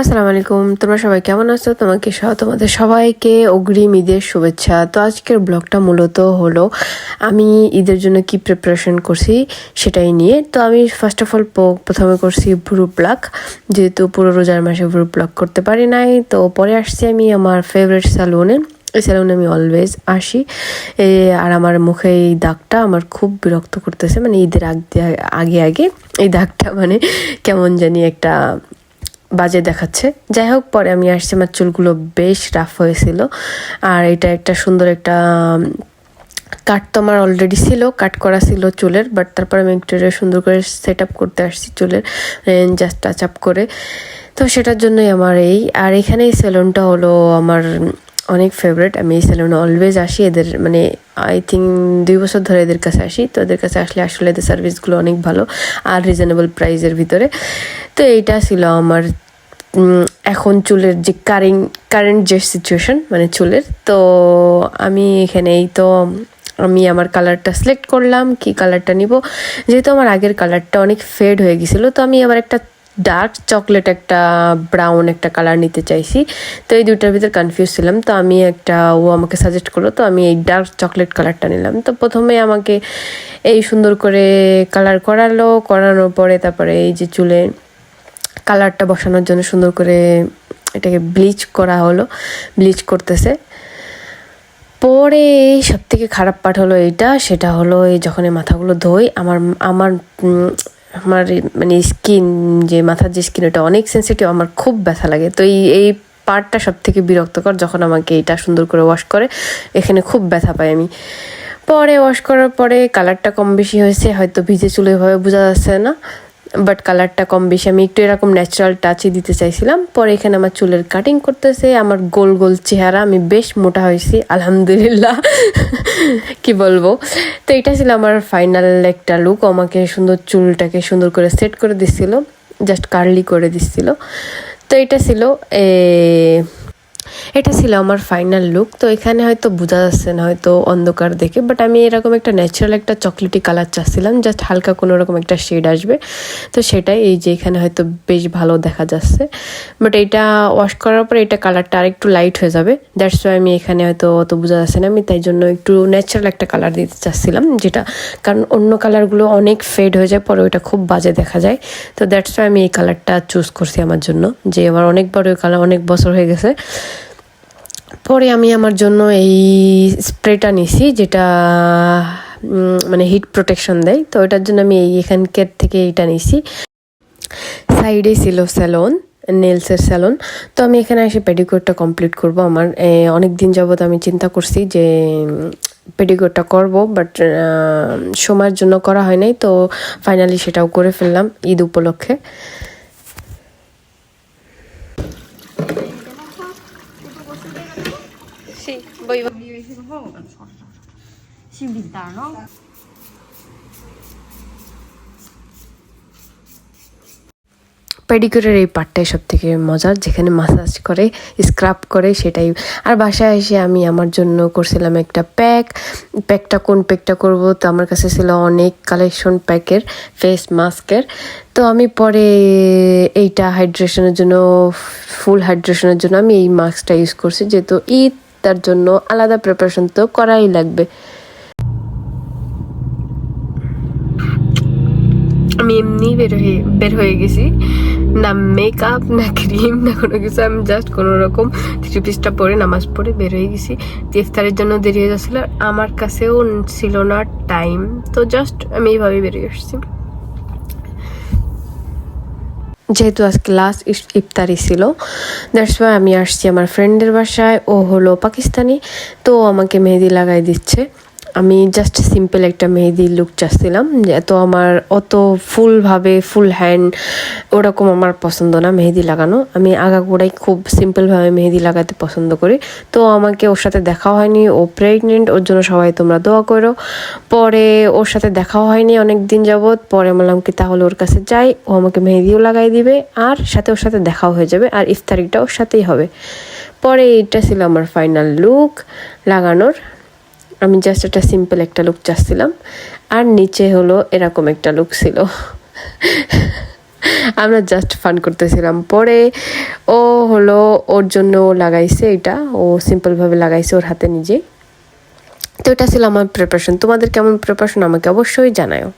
আসসালামু আলাইকুম তোমরা সবাই কেমন আছো? তোমাকে সহ তোমাদের সবাইকে অগ্রিম ঈদের শুভেচ্ছা। তো আজকের ব্লগটা মূলত হলো, আমি ঈদের জন্য কি প্রিপারেশন করছি সেটাই নিয়ে। তো আমি ফার্স্ট অফ অল প্রথমে করছি ভ্রু ব্লক যেহেতু পুরো রোজার মাসে ভ্রু ব্লক করতে পারি নাই। তো পরে আসছি আমি আমার ফেভারিট স্যালুনে এই স্যালুনে আমি অলওয়েজ আসি। আর আমার মুখে এই দাগটা আমার খুব বিরক্ত করতেছে মানে ঈদের আগে আগে আগে। এই দাগটা মানে কেমন জানি একটা বাজে দেখাচ্ছে। যাই হোক পরে আমি আসছি, আমার চুলগুলো বেশ রাফ হয়েছিল। আর এটা একটা সুন্দর একটা কাট তো আমার অলরেডি ছিল, কাট করা ছিল চুলের বাট তারপর আমি একটু সুন্দর করে সেট আপ করতে আসছি চুলের জাস্ট টাচ আপ করে। তো সেটার জন্যই আমার এই, আর এখানে এই সেলুনটা হলো আমার অনেক ফেভারিট আমি এই সেলুনে অলওয়েজ আসি, এদের মানে আই থিঙ্ক দুই বছর ধরে এদের কাছে আসি। তো এদের কাছে আসলে আসলে এদের সার্ভিসগুলো অনেক ভালো, আর রিজনেবল প্রাইসের ভিতরে। তো এইটা ছিল আমার এখন চুলের যে কারেন্ট কারেন্ট যে সিচুয়েশন মানে চুলের, তো আমি এখানে এই তো আমি আমার কালারটা সিলেক্ট করলাম, কি কালারটা নিব? যেহেতু আমার আগের কালারটা অনেক ফেড হয়ে গেছিল, তো আমি আবার একটা ডার্ক চকলেট একটা ব্রাউন একটা কালার নিতে চাইছি। তো এই দুইটার ভিতরে কনফিউজ ছিলাম, তো আমি একটা ও আমাকে সাজেস্ট করল, তো আমি এই ডার্ক চকলেট কালারটা নিলাম। তো প্রথমে আমাকে এই সুন্দর করে কালার করালো, করানোর পরে তারপরে এই যে চুলে কালারটা বসানোর জন্য সুন্দর করে এটাকে ব্লিচ করা হলো, ব্লিচ করতেছে। পরে সব থেকে খারাপ পার্ট হলো এইটা, সেটা হলো এই যখন এই মাথাগুলো ধোই, আমার আমার আমার মানে স্কিন যে মাথার যে স্কিন ওটা অনেক সেন্সিটিভ আমার খুব ব্যথা লাগে। তো এই এই পার্টটা সব থেকে বিরক্তকর যখন আমাকে এটা সুন্দর করে ওয়াশ করে, এখানে খুব ব্যথা পাই আমি। পরে ওয়াশ করার পরে কালারটা কম বেশি হয়েছে, হয়তো ভিজে চুলে এভাবে বোঝা যাচ্ছে না। বাট কালারটা কম বেশি, আমি একটু এরকম ন্যাচারাল টাচই দিতে চাইছিলাম। পরে এখানে আমার চুলের কাটিং করতেছে, আমার গোল গোল চেহারা, আমি বেশ মোটা হয়েছি, আলহামদুলিল্লাহ। কি বলব? তো এটা ছিল আমার ফাইনাল একটা লুক আমাকে সুন্দর চুলটাকে সুন্দর করে সেট করে দিচ্ছিল জাস্ট কার্লি করে দিচ্ছিল। তো এটা ছিল এটা ছিল আমার ফাইনাল লুক তো এখানে হয়তো বোঝা যাচ্ছে না হয়তো অন্ধকার দেখে বাট আমি এরকম একটা ন্যাচারাল একটা চকলেটি কালার চাচ্ছিলাম জাস্ট হালকা কোনো রকম একটা শেড আসবে। তো সেটাই এই যে এখানে হয়তো বেশ ভালো দেখা যাচ্ছে। বাট এটা ওয়াশ করার পরে এটা কালারটা আরেকটু লাইট হয়ে যাবে। দ্যাটস ওয়াই আমি এখানে হয়তো অত বোঝা যাচ্ছে না, আমি তাই জন্য একটু ন্যাচারাল একটা কালার দিতে চাচ্ছিলাম, যেটা, কারণ অন্য কালারগুলো অনেক ফেড হয়ে যায়, পরে ওইটা খুব বাজে দেখা যায়। তো দ্যাটস ওয়াই আমি এই কালারটা চুজ করছি আমার জন্য, যে আমার অনেকবার ওই কালার অনেক বছর হয়ে গেছে। পরে আমি আমার জন্য এই স্প্রেটা নিছি, যেটা মানে হিট প্রোটেকশন দেয়। তো ওটার জন্য আমি এই এখানকার থেকে এইটা নিছি। সাইডে ছিল স্যালন, নেলসের স্যালন। তো আমি এখানে এসে পেডিকিউরটা কমপ্লিট করব। আমার অনেক দিন যাবত আমি চিন্তা করছি যে পেডিকিউরটা করব, বাট সময়ের জন্য করা হয় নাই। তো ফাইনালি সেটাও করে ফেললাম ঈদ উপলক্ষে। Sí, voy. Şimdi bizler, no? পেডিকিউরের এই পার্টটাই সব থেকে মজার, যেখানে মাসাজ করে স্ক্রাব করে, সেটাই। আর বাসায় এসে আমি আমার জন্য করছিলাম একটা প্যাক প্যাকটা কোন প্যাকটা করব? তো আমার কাছে ছিল অনেক কালেকশন প্যাকের ফেস মাস্কের তো আমি পরে এইটা হাইড্রেশনের জন্য ফুল হাইড্রেশনের জন্য আমি এই মাস্কটা ইউজ করছি। যেহেতু ঈদ, তার জন্য আলাদা প্রিপারেশন তো করাই লাগবে। আমি এমনি বের হয়ে বের হয়ে গেছি। না মেকআপ না ক্রিম না কোনো কিছু। আমি জাস্ট কোনো রকম থ্রি পিসটা পরে নামাজ পড়ে বের হয়ে গেছি। ইফতারের জন্য দেরি হয়ে যাচ্ছিল। আমার কাছেও ছিল না টাইম তো জাস্ট আমি এইভাবে বেরিয়ে এসেছি যেহেতু আজকে লাস্ট ইফতারি ছিল দ্যাটস ওয়াই আমি আসছি আমার ফ্রেন্ডের বাসায়। ও হলো পাকিস্তানি। তো আমাকে মেহেদি লাগাই দিচ্ছে। আমি জাস্ট সিম্পল একটা মেহেদি লুক চাচ্ছিলাম এত আমার অত ফুলভাবে ফুল হ্যান্ড ওরকম আমার পছন্দ না মেহেদি লাগানো। আমি আগাগোড়াই খুব সিম্পলভাবে মেহেদি লাগাতে পছন্দ করি। তো আমাকে ওর সাথে দেখা হয়নি, ও প্রেগনেন্ট ওর জন্য সবাই তোমরা দোয়া করো। পরে ওর সাথে দেখাও হয়নি অনেক দিন যাবৎ, পরে বললাম কি তাহলে ওর কাছে যাই, ও আমাকে মেহেদিও লাগাই দিবে, আর সাথে ওর সাথে দেখাও হয়ে যাবে, আর ইফতারিটা ওর সাথেই হবে। পরে এটা ছিল আমার ফাইনাল লুক লাগানোর। আমি জাস্ট একটা সিম্পল একটা লুক চাচ্ছিলাম। আর নিচে হলো এরকম একটা লুক ছিল। আমরা জাস্ট ফান করতেছিলাম। পরে ও হলো ওর জন্য ও লাগাইছে এটা। ও সিম্পলভাবে লাগাইছে ওর হাতে নিজে। তো এটা ছিল আমার প্রিপারেশন তোমাদের কেমন প্রিপারেশন আমাকে অবশ্যই জানাও